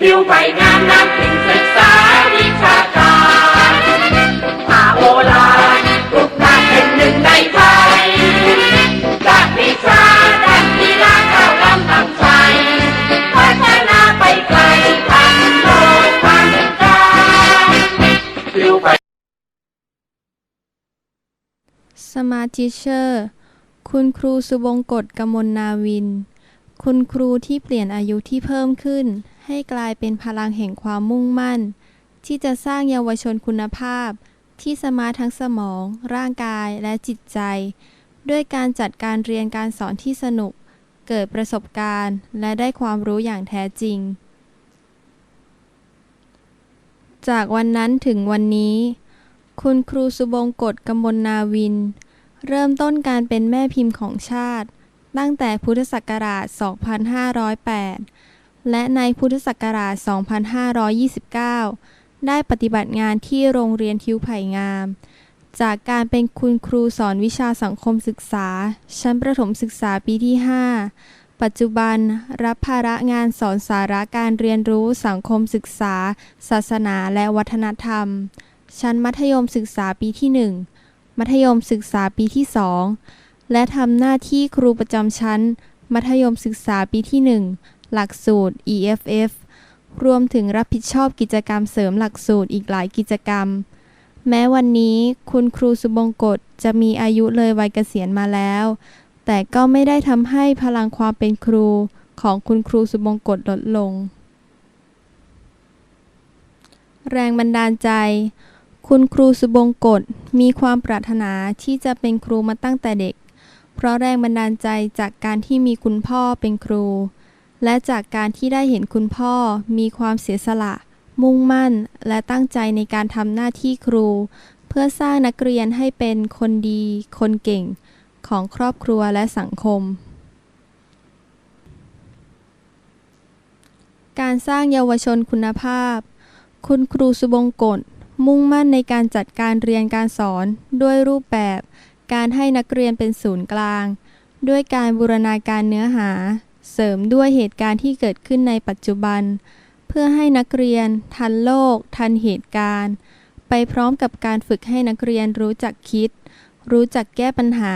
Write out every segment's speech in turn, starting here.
ผิวใบงามน้ำพิงศึกษาวิชาการหาโอลานทุกนางเป็นหนึ่งในไทยจากวิชาด้านกีฬาก้าวลำตั้งใจพัฒนาไปไกลทันโลกทันกาผิวใบสมาร์ท i เชอร์ คุณครูสุบงกฎกมลนาวิน คุณครูที่เปลี่ยนอายุที่เพิ่มขึ้น ให้กลายเป็นพลังแห่งความมุ่งมั่น ที่จะสร้างเยาวชนคุณภาพ ที่สมาร์ททั้งสมอง ร่างกายและจิตใจ ด้วยการจัดการเรียนการสอนที่สนุก เกิดประสบการณ์ และได้ความรู้อย่างแท้จริง จากวันนั้นถึงวันนี้ คุณครูสุบงกฎกำมลนาวิน เริ่มต้นการเป็นแม่พิมพ์ของชาติ ตั้งแต่พุทธศักราช 2508 และในพุทธศักราช 2529 ได้ปฏิบัติงานที่โรงเรียนทิวไผ่งาม จากการเป็นคุณครูสอนวิชาสังคมศึกษา ชั้นประถมศึกษาปีที่ 5 ปัจจุบันรับภาระงานสอนสาระการเรียนรู้สังคมศึกษา ศาสนาและวัฒนธรรม ชั้นมัธยมศึกษาปีที่ 1 มัธยมศึกษาปีที่ 2 และทำหน้าที่ครูประจำชั้น มัธยมศึกษาปีที่ 1 หลักสูตร EFF รวมถึงรับผิดชอบกิจกรรมเสริมหลักสูตรอีกหลายกิจกรรม แม้วันนี้คุณครูสุบงกฎจะมีอายุเลยวัยเกษียณมาแล้ว แต่ก็ไม่ได้ทำให้พลังความเป็นครูของคุณครูสุบงกฎลดลง แรงบันดาลใจ คุณครูสุบงกฎมีความปรารถนาที่จะเป็นครูมาตั้งแต่เด็ก เพราะแรงบันดาลใจจากการที่มีคุณพ่อเป็นครู และจากการที่ได้เห็นคุณพ่อมีความเสียสละ มุ่งมั่น และตั้งใจในการทำหน้าที่ครู เพื่อสร้างนักเรียนให้เป็นคนดี คนเก่ง ของครอบครัวและสังคม การสร้างเยาวชนคุณภาพ คุณครูสุบงกฎมุ่งมั่นในการจัดการเรียนการสอนด้วยรูปแบบ การให้นักเรียนเป็นศูนย์กลาง ด้วยการบูรณาการเนื้อหา เสริมด้วยเหตุการณ์ที่เกิดขึ้นในปัจจุบัน เพื่อให้นักเรียน ทันโลก ทันเหตุการณ์ ไปพร้อมกับการฝึกให้นักเรียนรู้จักคิด รู้จักแก้ปัญหา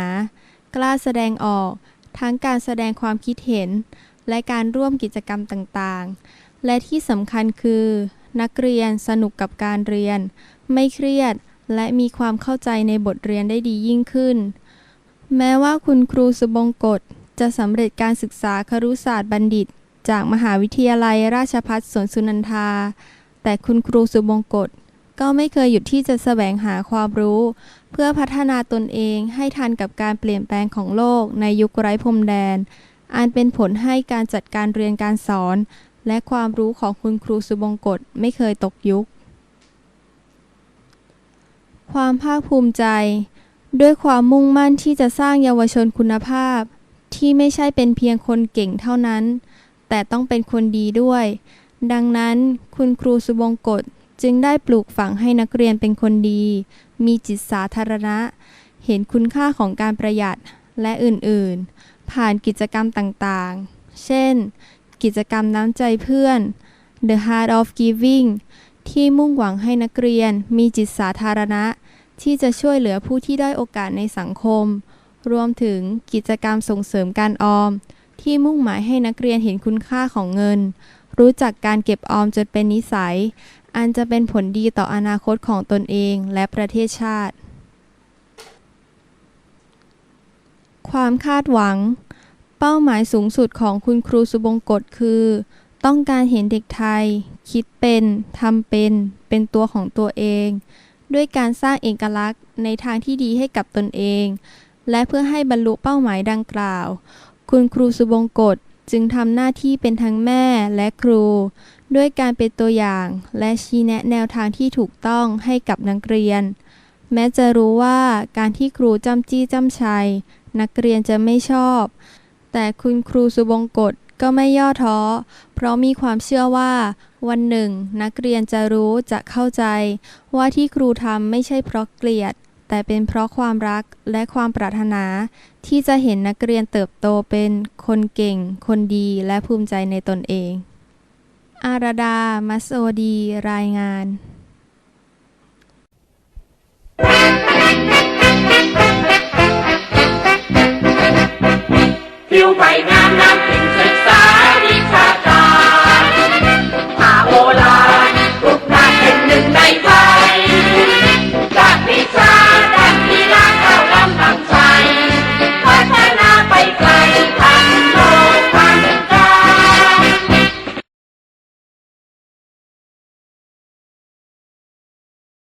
กล้าแสดงออก ทั้งการแสดงความคิดเห็น และการร่วมกิจกรรมต่างๆ และที่สำคัญคือ นักเรียนสนุกกับการเรียน ไม่เครียดและมีความเข้าใจในบทเรียนได้ดียิ่งขึ้น แม้ว่าคุณครูสุบงกฎ จะสำเร็จการศึกษาครุศาสตร์บัณฑิต จากมหาวิทยาลัยราชภัฏสวนสุนันทา แต่คุณครูสุบงกฎก็ไม่เคยหยุดที่จะแสวงหาความรู้ เพื่อพัฒนาตนเองให้ทันกับการเปลี่ยนแปลงของโลกในยุคไร้พรมแดน อันเป็นผลให้การจัดการเรียนการสอน และความรู้ของคุณครูสุบงกฎไม่เคยตกยุค ความภาคภูมิใจ ด้วยความมุ่งมั่นที่จะสร้างเยาวชนคุณภาพ ที่ไม่ใช่เป็นเพียงคนเก่งเท่านั้น แต่ต้องเป็นคนดีด้วย ดังนั้นคุณครูสุบงกฎจึงได้ปลูกฝังให้นักเรียนเป็นคนดี มีจิตสาธารณะ เห็นคุณค่าของการประหยัดและอื่นๆ ผ่านกิจกรรมต่างๆ เช่น กิจกรรมน้ำใจเพื่อน The Heart of Giving ที่มุ่งหวังให้นักเรียนมีจิตสาธารณะ ที่จะช่วยเหลือผู้ที่ได้โอกาสในสังคม รวมถึงกิจกรรมส่งเสริมการออม ที่มุ่งหมายให้นักเรียนเห็นคุณค่าของเงิน รู้จักการเก็บออมจนเป็นนิสัย อันจะเป็นผลดีต่ออนาคตของตนเองและประเทศชาติ ความคาดหวัง เป้าหมายสูงสุดของคุณครูสุบงกฎคือ ต้องการเห็นเด็กไทย คิดเป็นทำเป็น เป็นตัวของตัวเอง ด้วยการสร้างเอกลักษณ์ในทางที่ดีให้กับตนเอง และเพื่อให้บรรลุเป้าหมายดังกล่าว คุณครูสุบงกฎจึงทำหน้าที่เป็นทั้งแม่และครู ด้วยการเป็นตัวอย่างและชี้แนะแนวทางที่ถูกต้องให้กับนักเรียน แม้จะรู้ว่าการที่ครูจำจี้จำชัย นักเรียนจะไม่ชอบ แต่คุณครูสุบงกฎก็ไม่ย่อท้อ เพราะมีความเชื่อว่า วันหนึ่ง นักเรียนจะรู้จะเข้าใจ ว่าที่ครูทำไม่ใช่เพราะเกลียด แต่เป็นเพราะความรักและความปรารถนา ที่จะเห็นนักเรียนเติบโตเป็นคนเก่ง คนดีและภูมิใจในตนเอง อารดา มัสโอดี รายงาน ผิวไปงามน้ำถึงใจ